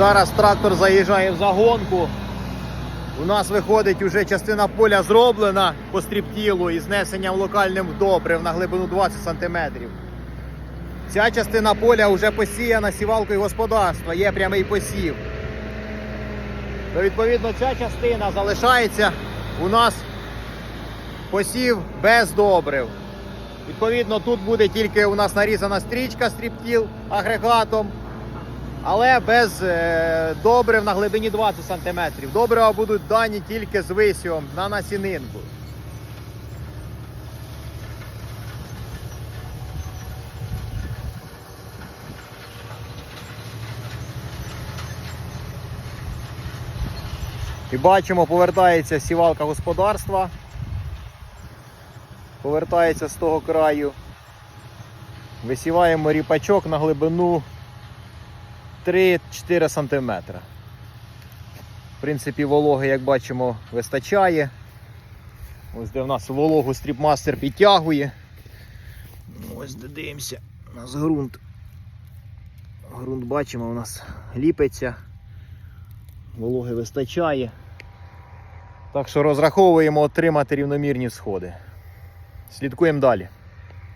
Зараз трактор заїжджає в загонку. У нас виходить уже частина поля зроблена по стріптілу із знесенням локальним добрив на глибину 20 см. Ця частина поля вже посіяна сівалкою господарства, є прямий посів. То відповідно ця частина залишається у нас посів без добрив. Відповідно, тут буде тільки у нас нарізана стрічка стріптіл агрегатом, але без е, добрив на глибині 20 см. Добрива будуть дані тільки з висівом на насінинку. І бачимо, повертається сівалка господарства. Повертається з того краю. Висіваємо ріпачок на глибину 3-4 см. В принципі, вологи, як бачимо, вистачає. Ось де в нас вологу стріпмастер підтягує. Ось де дивимося. У нас ґрунт. Ґрунт бачимо, у нас ліпиться. Вологи вистачає. Так що розраховуємо отримати рівномірні сходи. Слідкуємо далі.